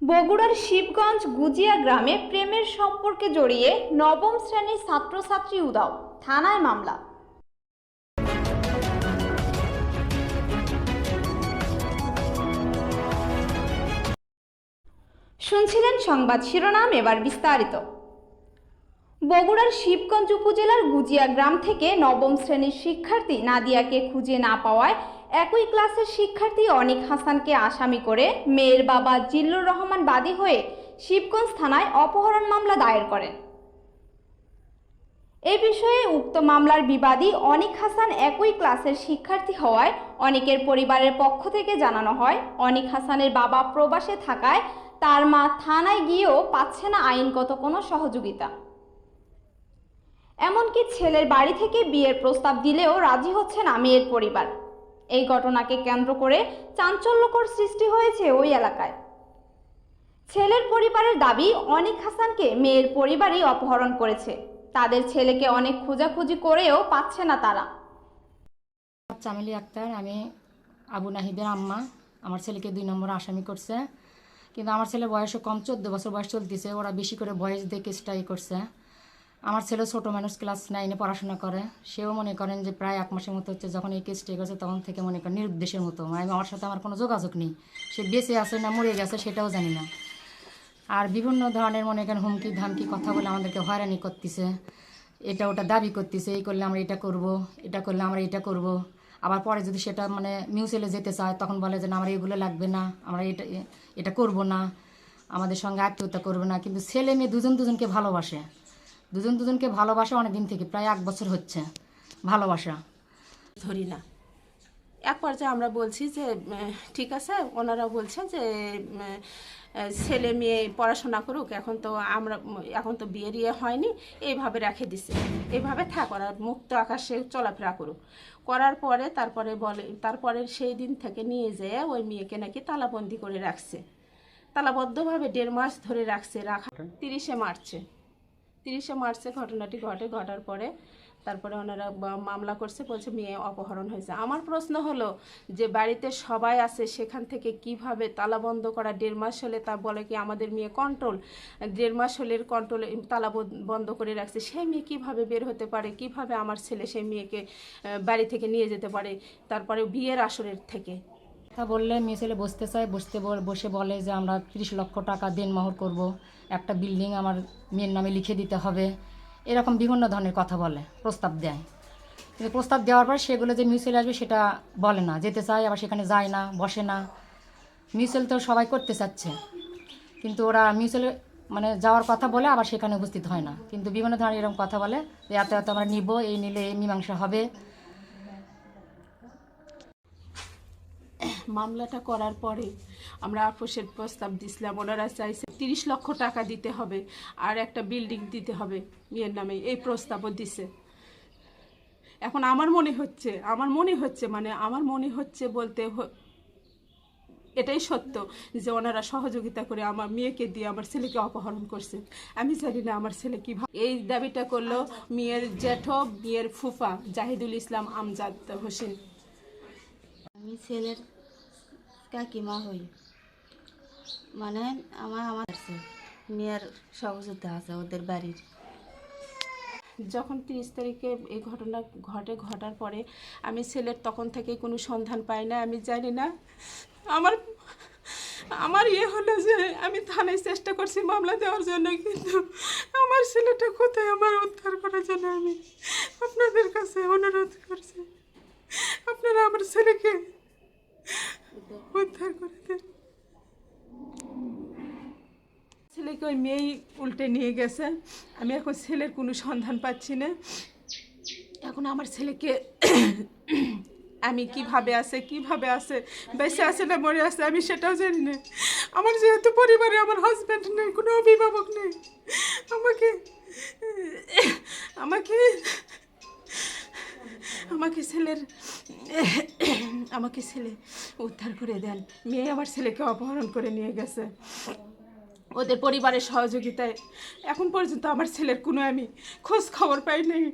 বগুড়ার শিবগঞ্জ গুজিয়া গ্রামে প্রেমের সম্পর্কে জড়িয়ে নবম শ্রেণির ছাত্রছাত্রী উদাও থানায় মামলা। শুনছিলেন সংবাদ শিরোনাম, এবার বিস্তারিত। বগুড়ার শিবগঞ্জ উপজেলার গুজিয়া গ্রাম থেকে নবম শ্রেণির শিক্ষার্থী নাদিয়াকে খুঁজে না পাওয়ায় একই ক্লাসের শিক্ষার্থী অনিক হাসানকে আসামি করে মেয়ের বাবা জিল্লুর রহমান বাদী হয়ে শিবগঞ্জ থানায় অপহরণ মামলা দায়ের করেন। এ বিষয়ে উক্ত মামলার বিবাদী অনিক হাসান একই ক্লাসের শিক্ষার্থী হওয়ায় অনিকের পরিবারের পক্ষ থেকে জানানো হয়, অনিক হাসানের বাবা প্রবাসে থাকায় তার মা থানায় গিয়েও পাচ্ছে না আইনগত কোনো সহযোগিতা। এমনকি ছেলের বাড়ি থেকে বিয়ের প্রস্তাব দিলেও রাজি হচ্ছে না মেয়ের পরিবার। এই ঘটনাকে কেন্দ্র করে চাঞ্চল্যকর সৃষ্টি হয়েছে ওই এলাকায়। ছেলের পরিবারের দাবি, অনিক হাসানকে মেয়ের পরিবারই অপহরণ করেছে। তাদের ছেলেকে অনেক খোঁজাখুঁজি করেও পাচ্ছে না তারা। চামেলি আক্তার আমি আবু নাহিদের আম্মা। আমার ছেলেকে দুই নম্বর আসামি করছে। কিন্তু আমার ছেলে বয়সও কম, চোদ্দ বছর বয়স চলতেছে। ওরা বেশি করে বয়স দিয়ে কেসটা করছে। আমার ছেলে ছোটো মানুষ ক্লাস নাইনে পড়াশোনা করে, সেও মনে করেন যে প্রায় এক মাসের মতো হচ্ছে যখন এই কেসটা করছে তখন থেকে মনে করেন নিরুদ্দেশের মতো। মানে আমার সাথে আমার কোনো যোগাযোগ নেই। সে বেঁচে আছে না মরে গেছে সেটাও জানি না। আর বিভিন্ন ধরনের মনে করেন হুমকি ধামকি কথা বলে আমাদেরকে হয়রানি করতেছে। এটা ওটা দাবি করতেছে, এই করলে আমরা এটা করব, এটা করলে আমরা এটা করব। আবার পরে যদি সেটা মানে মিউচুয়ালে যেতে চায়, তখন বলে যে না, আমার এগুলো লাগবে না, আমরা এটা এটা করব না, আমাদের সঙ্গে আত্মীয়তা করবে না। কিন্তু ছেলে মেয়ে দুজন দুজনকে ভালোবাসে। দুজন দুজনকে ভালোবাসা অনেক দিন থেকে প্রায় এক বছর হচ্ছে। ভালোবাসা। ধরি না। এক পর্যায়ে আমরা বলছি যে ঠিক আছে ওনারা বলছে যে ছেলে মেয়ে পড়াশোনা করুক এখন তো আমরা এখন তো বিয়ের ইয়ে হয়নি এইভাবে রেখে দিছে। এইভাবে থাক ওরা মুক্ত আকাশে চলাফেরা করুক। করার পরে তারপরে বলে তারপরে সেই দিন থেকে নিয়ে যেয়ে ওই মেয়েকে নাকি তালাবন্দি করে রাখছে। তালাবদ্ধভাবে দেড় মাস ধরে রাখছে রাখা তিরিশে মার্চে। তিরিশে মার্চে ঘটনাটি ঘটে, ঘটার পরে তারপরে ওনারা মামলা করছে, বলছে মেয়ে অপহরণ হয়েছে। আমার প্রশ্ন হলো যে বাড়িতে সবাই আছে, সেখান থেকে কীভাবে তালা বন্ধ করা, দেড় মাস হলে তা বলে কি আমাদের মেয়ে কন্ট্রোল? দেড় মাস হলে কন্ট্রোল তালা বন- বন্ধ করে রাখছে। সেই মেয়ে কীভাবে বের হতে পারে? কীভাবে আমার ছেলে সেই মেয়েকে বাড়ি থেকে নিয়ে যেতে পারে? তারপরে বিয়ের আসরের থেকে। তা বললে মেয়ে ছেলে বসতে চায়, বসতে বসে বলে যে আমরা তিরিশ লক্ষ টাকা দেনমোহর করব, একটা বিল্ডিং আমার মেয়ের নামে লিখে দিতে হবে। এরকম বিভিন্ন ধরনের কথা বলে, প্রস্তাব দেয়। কিন্তু প্রস্তাব দেওয়ার পর সেগুলো যে মিউচুয়াল আসবে সেটা বলে না, যেতে চায়, আবার সেখানে যায় না, বসে না। মিউচুয়াল তো সবাই করতে চাচ্ছে। কিন্তু ওরা মিউচুয়ালে মানে যাওয়ার কথা বলে আবার সেখানে উপস্থিত হয় না। কিন্তু বিভিন্ন ধরনের এরকম কথা বলে যে, এত এত আমরা নিব, এই নিলে এই মীমাংসা হবে। মামলাটা করার পরে আমরা আপোষের প্রস্তাব দিছিলাম। ওনারা চাইছে তিরিশ লক্ষ টাকা দিতে হবে আর একটা বিল্ডিং দিতে হবে। মেয়ের নামে এই প্রস্তাবও দিছে। এখন আমার মনে হচ্ছে, আমার মনে হচ্ছে মানে আমার মনে হচ্ছে বলতে এটাই সত্য যে ওনারা সহযোগিতা করে আমার মেয়েকে দিয়ে আমার ছেলেকে অপহরণ করছে। আমি জানি না আমার ছেলে কীভাবে এই দাবিটা করল মেয়ের জ্যাঠো, মেয়ের ফুফা, জাহিদুল ইসলাম আমজাদ হোসেন। আমি ছেলের কাকিমা হই? মানে আমার আমার মেয়ের সহযোগিতা আছে ওদের বাড়ির। যখন তিরিশ তারিখে এই ঘটনা ঘটে, ঘটার পরে আমি ছেলের তখন থেকে কোনো সন্ধান পাই না। আমি জানি না। আমার আমার ইয়ে হলো যে আমি থানায় চেষ্টা করছি মামলা দেওয়ার জন্য, কিন্তু আমার ছেলেটা কোথায়? আমার উদ্ধার করার জন্য আমি আপনাদের কাছে অনুরোধ করছি। আপনারা আমার ছেলেকে উদ্ধার করে দেন। ছেলেকে ওই মেয়েই উল্টে নিয়ে গেছে। আমি এখন ছেলের কোনো সন্ধান পাচ্ছি না। এখন আমার ছেলেকে আমি কীভাবে আছে কীভাবে আছে, বেঁচে আছে না মরে আছে, আমি সেটাও জানি না। আমার যেহেতু পরিবারে আমার হাজব্যান্ড নেই, কোনো অভিভাবক নেই, আমাকে আমাকে আমাকে ছেলের আমাকে ছেলে উদ্ধার করে দেন। মেয়ে আমার ছেলেকে অপহরণ করে নিয়ে গেছে। ওদের পরিবারের সহযোগিতায় এখন পর্যন্ত আমার ছেলের কোনো আমি খোঁজ খবর পাই নাই।